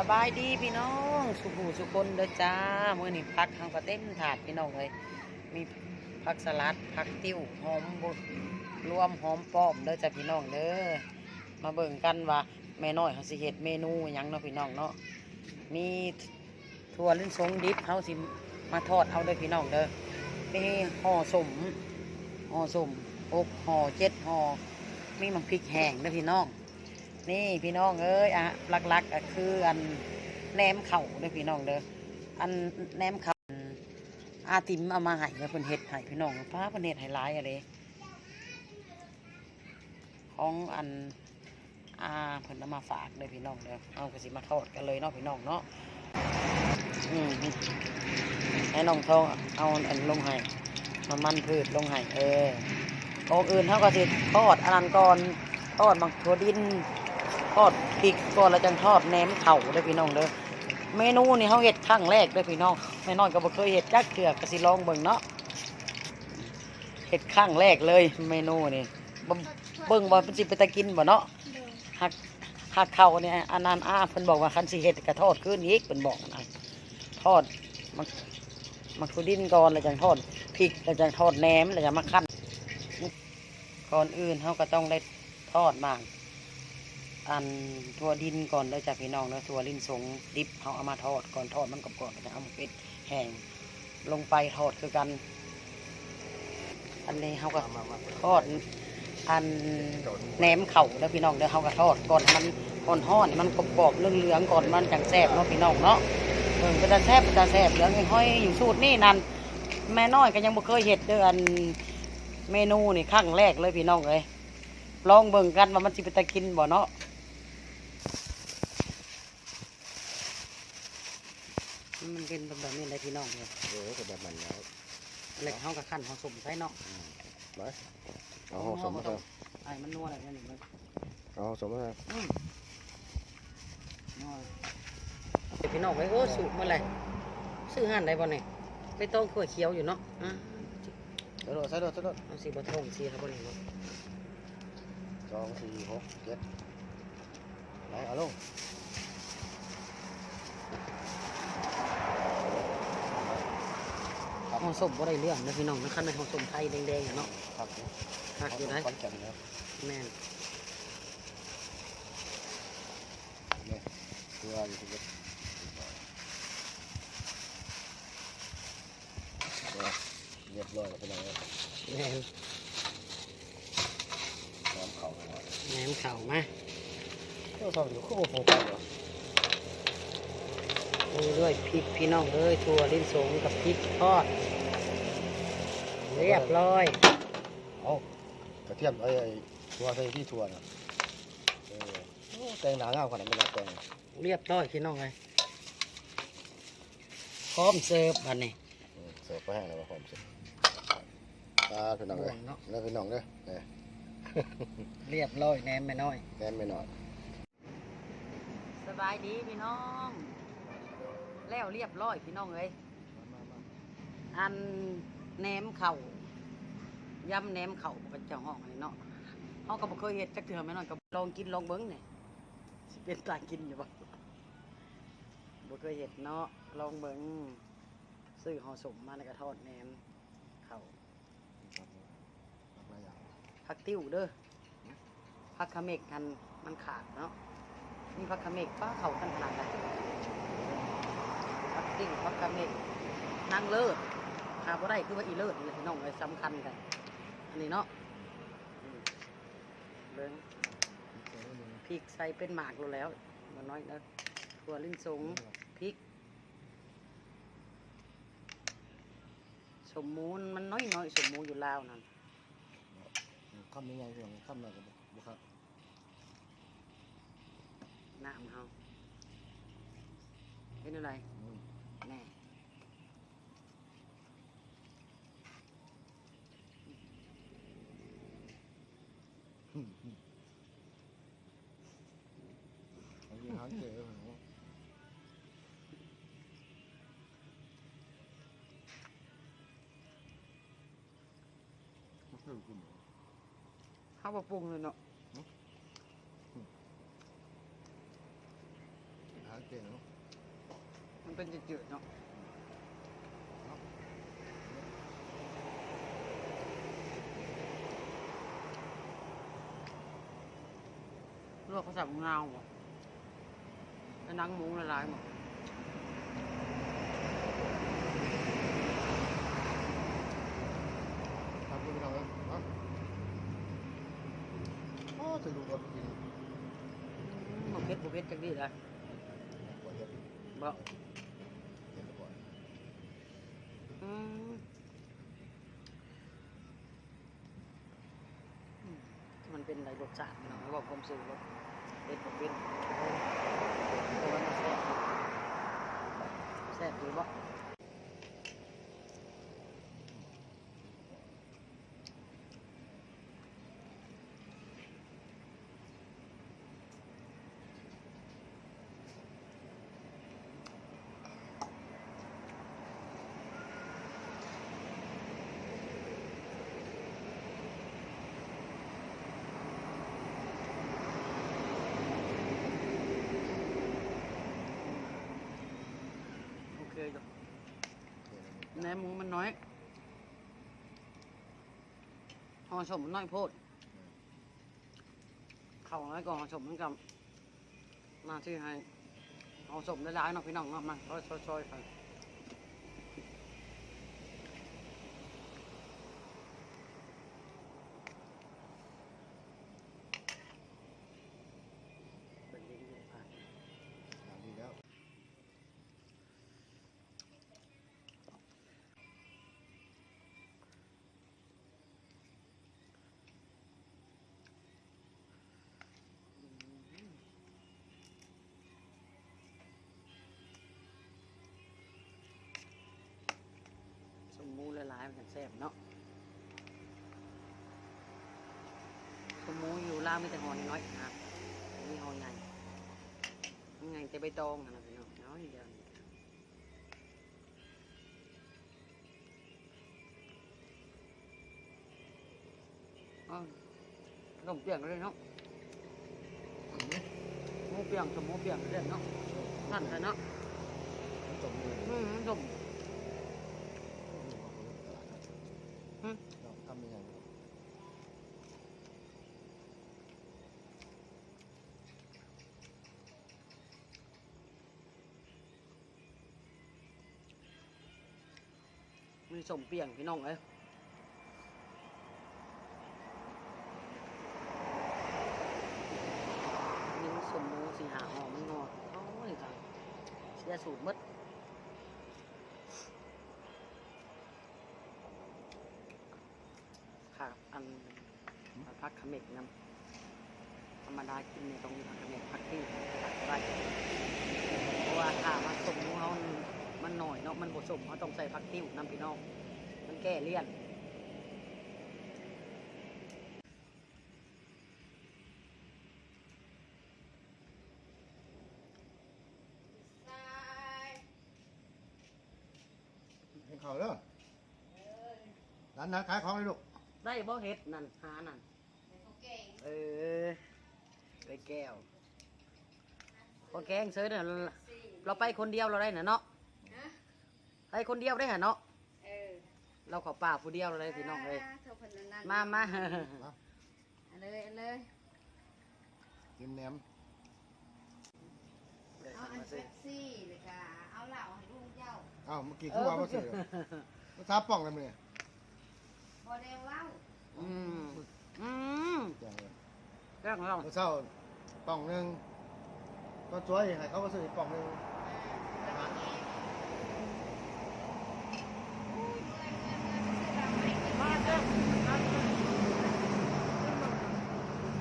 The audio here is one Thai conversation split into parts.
สบายดีพี่น้อง สุขูสุคนเด้อจ้าเมื้อนี้พักทางก็เต็มถาดพี่น้องเลยมีผักสลัดผักติ้วหอมบุดรวมหอมป้อมเด้อจ้าพี่น้องเด้อมาเบิ่งกันว่าแม่น้อยเขาสิเฮ็ดเมนูยังเนาะพี่น้องเนาะมีถั่วลิ้นสงดิบเฮาสิมาทอดเอาเด้อพี่น้องเด้อมีห่อสมห่อสมอกห่อเจ็ดห่อมีมังพริกแห้งเด้อพี่น้อง นี่พี่น้องเอ้ยอะหลักๆก็คืออันแหนมเข่าเด้อพี่น้องเด้ออันแหนมเข่าอาติมเอามาให้แล้วเพิ่นเฮ็ดให้พี่น้องป้าเพิ่นเฮ็ดให้หลายอะไรของอันอาเพิ่นเอามาฝากเด้อพี่น้องเด้อเอาก็สิมาทอดกันเลยเนาะพี่น้องเนาะอืมให้น้องทองเอาอันลงให้มามันพืชลงให้เออของอื่นเฮาก็สิทอดอันนั้นก่อนทอดบางถั่วดิน ทอดพริกก่อนแล้วจังทอดแหนมเข่าเด้อพี่น้องเด้อเมนูนี่เขาเฮ็ดครั้งแรกเด้อพี่น้องแม่น้อยก็บ่เคยเฮ็ดจักเทื่อก็สิลองเบิ่งเนาะเฮ็ดครั้งแรกเลยเมนูนี่เบิ่งว่ามันสิไปตะกินบ่เนาะหักหักเข่าเนี่ยอันนั้นอาเพิ่นบอกว่าคันสิเฮ็ดก็ทอดคืนอีกเพิ่นบอกนะทอดมักมักทุดินก่อนแล้วจังทอดพริกแล้วจังทอดแหนมแล้วจังมาคั่นก่อนอื่นเฮาก็ต้องได้ทอดมาก อันถั่วดินก่อนเลยจ้ะพี่น้องแล้วถั่วลินสงดิบเขาเอามาทอดก่อนทอดมันกรอบๆจะเอามาเป็ดแห้งลงไปทอดคือกัน อันนี้เขาก็ทอดอันแหนมเข่าแล้วพี่น้องเดี๋ยวเขาก็ทอดก่อนมันก่อนทอดมันกรอบๆเหลืองๆก่อนมันจังแซ่บเนาะพี่น้องเนาะเออก็จะแซ่บก็จะแซ่บเหลืองห้อยอยู่สูตรนี่นั่นแม่น้อยก็ยังบ่เคยเห็ดเด้ออันเมนูนี่ครั้งแรกเลยพี่น้องเลยลองเบิ่งกันว่ามันสิเปตะกินบ่เนาะ มัน เป็นแบบนี้เลยพี่น้องเลยเออก็แบบมันแล้วเหล็กเขากับขั้นเขาสมใส่เนาะไปเอาหอสมมาเถอะไอ้มันนัวอะไรนี่มันเอาห่อสมมาเถอะอืมนัวเดี๋ยพี่น้องไว้โอ้สูบเมื่อไรซื้อห่านได้บ่เนี่ยไปต้องขวดเขี้ยวอยู่เนาะอะใส่รถใส่รถใส่รถเอาสีบะทองสีครับบ่เนี่ยเนาะสองสี่หกเจ็ดไปเอาลง เขาสมบ่ได้เรื่องนะพี่น้องนะขั้นในเขาสมไทยแดงๆอะเนาะผักหักอยู่นะขอนแก่นนะแม่นเนี่ยเพื่ออยู่ที่เรียบร้อยแล้วเป็นไงแม่นน้ำเขาหน่อยแหนมเข่ามาเจ้าทำอยู่คู่โฟกัสเหรอ ดูด้วยพริกพี่น้องเอ้ยถั่วลิ้นสงกับพริกทอด เรียบร้อยเอากระเทียมไอ้ไอ้ทัวใส่ที่ทัวน่ะเออโอ้แต่งหนาเงาขนาดไม่หนักแต่งเรียบร้อยพี่น้องเลยพร้อมเสิร์ฟบัดนี้อืมเสิร์ฟไปให้แล้วว่าหอมเสุดตาพี่น้องเลยนเนาะแล้วพี่น้องเลยเนี่ยเรียบร้อยแหนมแม่น้อยแกนไม่น่อย สบายดีพี่น้อง แล้วเรียบร้อยพี่น้องเลยอันแหนมเข่ายำแหนมเข่าก็จะห้องอันนี้เนาะเขาก็บ่เคยเห็ดจักเถื่อแม่น้อยก็ลองกินลองเบิ้งเนี่ยสิเป็นตากินอยู่บ่บ่เคยเห็ดเนาะลองเบิ้งซื้อห่อสมมาในกระทอดแหนมเข่าผักติ้วเด้อผักขะเมกกันมันขาดเนาะมีผักขะเมกป้าเขากันขนาดไหน ผักติ้วผักขะเมกนางเลิศหาบ่ได้คือว่าอีเลิศนี่แหละพี่น้องเลยสำคัญกันอันนี้เนาะอืมเบิ้งพริกใส่เป็นหมากโลแล้วมันน้อยเด้อถั่วลิ้นสงพริกสมมูนมันน้อยน้อยๆสมมูนอยู่ลาวนั่นคำยังไงพี่น้องคำอะไรกันบุครับน้ำเฮาเป็นอะไร อกินเหรอเฮาบ่ปรุงเลยเนาะหางเก่งเนาะมันเป็นจืดๆเนาะลวกเขาใส่มะนาวบ่แล้วนังหมูละลายหมด ทำคุณไปทำแล้วเนาะโอ้ถึงดูรถกินบ่เผ็ดบ่เผ็ดจังดีเลยกว่าเฮ็ดบ่เฮ็ดก่อนอืมอืมมันเป็นอะไรรสชาติเนาะว่าความสื่อรสเผ็ดบ่เผ็ดเพราะว่ามันแซ่บเนาะแซ่บดีบ่ โอเคจ้ะแห นมหมูมันน้อยห่อสมมันน้อยโพด เข่าแล้วก็ห่อสมมันกับหน้าที่ให้ห่อสมได้หลายเนาะพี่น้องเนาะมาช่วยๆไป มันจะแซ่บเนาะสมหมูอยู่ล่างมีแต่หอน้อยๆนะมีหอใหญ่ยังไงจะไปตองนะพี่น้องน้อยเดียวนี่อ้าวขนมเปียกเลยเนาะหมูเปียกสมหมูเปียกเลยเนาะนั่นแต่เนาะจบเลยอืมสม อืม เราทำยังไง มีสมเปียงพี่น้องเอ้ยมีสมหมูสีหาหอมมันงอโอ้ยจังเสียสูตรมดค่ะอันพักขม็กน้ำธรรมดากินในตรงพักขม็กพักที่ตักได้เพราะว่าถ้ามันสม มูเขามันหน่อยเนาะมันผสมเขาต้องใส่พักติ้วน้ำพี่น้องมันแก้เลี่ยนให้เขาเด้อร้านนั้นขายของเลยลูกได้บ่เฮ็ดนั่นหานั่นเออไปแก้วพอแกงเสือเนี่ยเราไปคนเดียวเราได้น่ะเนาะฮะไป คนเดียวได้หะเนาะเออเราขอป่าผู้เดียวเราได้พี่น้องเลยเท่าพันนั้นมามาเอาเลยเอาเลยกินแหนมเอาอันเป๊ปซี่เลยค่ะเอาเหล้าให้ลุงเจ้าอ้าวเมื่อกี้คือว่าว่าซื้อภาษาป่องเลยมั้ยพอได้เหล้าอืมอืมอย่างเลยแกงเราเมื่อเช้าป่องหนึ่งก็ช่วยให้เขาก็ซื้ออีกป่องหนึ่ง อ่าแล้วนี่อุ้ยเมื่อยเมื่อยเมื่อยไปซื้อเหล้าให้กิน มา มา เด้อ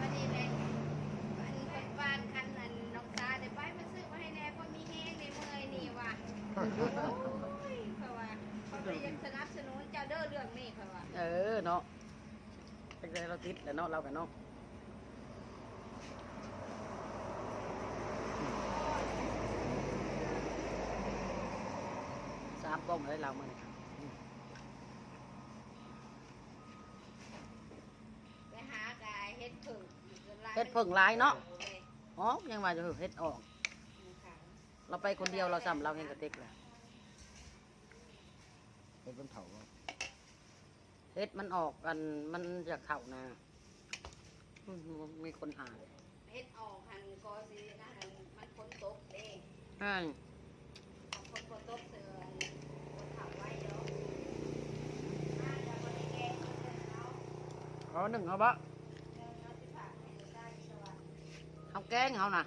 วันนี้เลยมันเป็นบ้านคันนั้นน้องตาเดี๋ยวไปมาซื้อมาให้แน่เพราะมีแห้งในเมื่อยนี่ว่ะโอ้ย เพราะว่าเขาไปยังสนับสนุนเจ้าเด้อเรื่องนี้เพราะว่าเออเนาะเป็นไรเราติดแล้วเนาะเรากันเนาะสามกล้องเลยเรามันไปหากายเฮ็ดผึ่งเฮ็ดเพิ่งหลายเนาะอ๋อยังว่าจะเฮ็ดออกค่ะเราไปคนเดียวเราซ้ำเราเห็นกระติกเลย เป็นเป็นเถาเนาะเฮ็ดมันออกกันมันจะเข่านะอืมมีคนหาเฮ็ดออกหันก็สินะหันมันฝนตกเด้อ่าเอาคนฝนตกเสือคนขับไว้เนาะน่าจะบ่ได้แกงเพิ่นเอาเอาหนึ่งเอาบะเงินเอาสิฝากให้ได้สวัสดี เอาแกงเอาน่ะ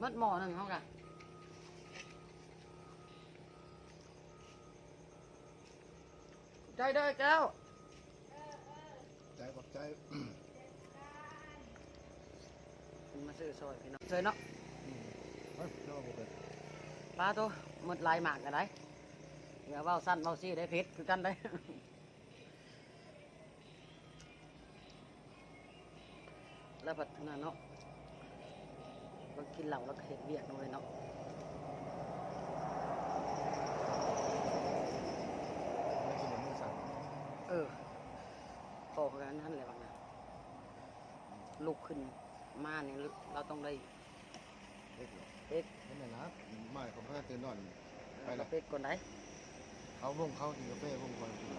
มดหม้อหนึ่งเอากะ ใจเด้อแก้ว ใจบอกใจมาซื้อซอยพี่น้องเซยเนาะอืมเฮ้ยเนาะบ่เป็นปลาตัวหมดลายหมากกันได้อย่าเว้าสั้นเว้าซี่ได้เพชรคือกันได้แล้วผัดนั่นเนาะเรากินเหล้าแล้วก็เห็ดเวียกหน่อยเนาะ ไม่กินแต่มือสั่น เออพอกั นนั่นแหละบางนะลุกขึ้นมาเนี่ยเราต้องได้เล็กเหรอเอ็กนั่นแหละนะไม่ของเพื่อนตื่นนอนไปละเราเป็กคนไหนเขาวงเขากินกาแฟวงคอยกิน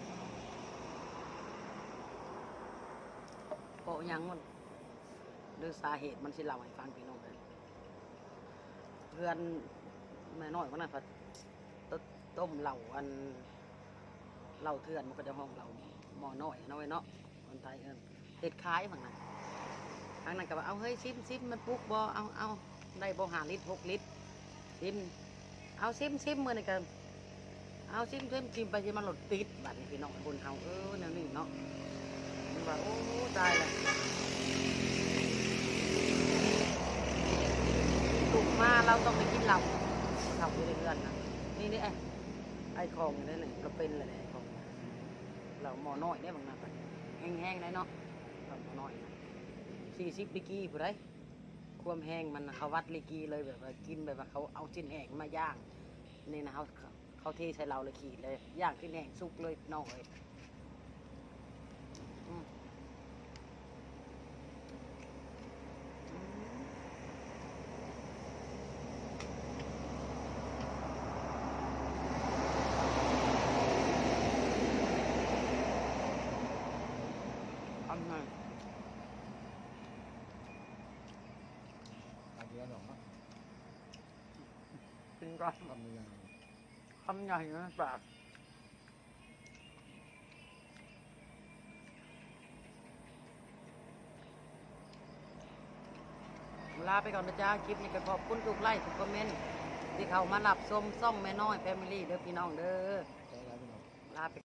โปะยังมันด้วยสาเหตุมันสิเล่าให้ฟังพี่น้องเลยเพื่อนแม่น้อยวันนั้นพัดตต้มเหล่าอันเหล่าเถื่อนมันก็จะห้องเหล่าหมอน้อยเนาะเว้ยเนาะ คนไทยเอินเห็ดคล้ายบางนั้นทางนั้นก็ว่าเอาเฮ้ยซิมซิมมันปลุกบ่เอาเอาได้บ่หาลิตรหกลิตรซิมเอาซิมซิมมือนี่กันเอาซิมซิมซิมไปซิมันหลดติดบัดนี้พี่น้องคนเฮาเออแนวนี้เนาะมันว่าโอ้ตายล้วถูกมาเราต้องไปกินเหล้าเหล้าอยู่ในเรือนนะนี่นี่ไอ้ไอ้ของนี่นี่ก็เป็นเลยไอ้ของเราหมอน้อยได้บางนาไป แห้งๆได้เนาะหน้อยสี่สิบลิกีผู้ใดความแห้งมันเขาวัดลิกีเลยแบบว่ากินแบบว่าเขาเอาชิ้นแห้งมาย่างนี่นะเขาเขาเทใส่เราเลยขีดเลยย่างชิ้นแห้งสุกเลยน้องเลยอืมอืมทำไง ตามเดือนหรอกมั้งกินก่อนทำยังไงคำใหญ่นะปากลาไปก่อนนะจ๊ะคลิปนี้ก็ขอบคุณทุกไลค์ทุกคอมเมนต์ที่เข้ามารับชมซ่องแม่น้อยแฟมิลี่เด้อพี่น้องเด้อใจร้ายไปหน่อย ลาไป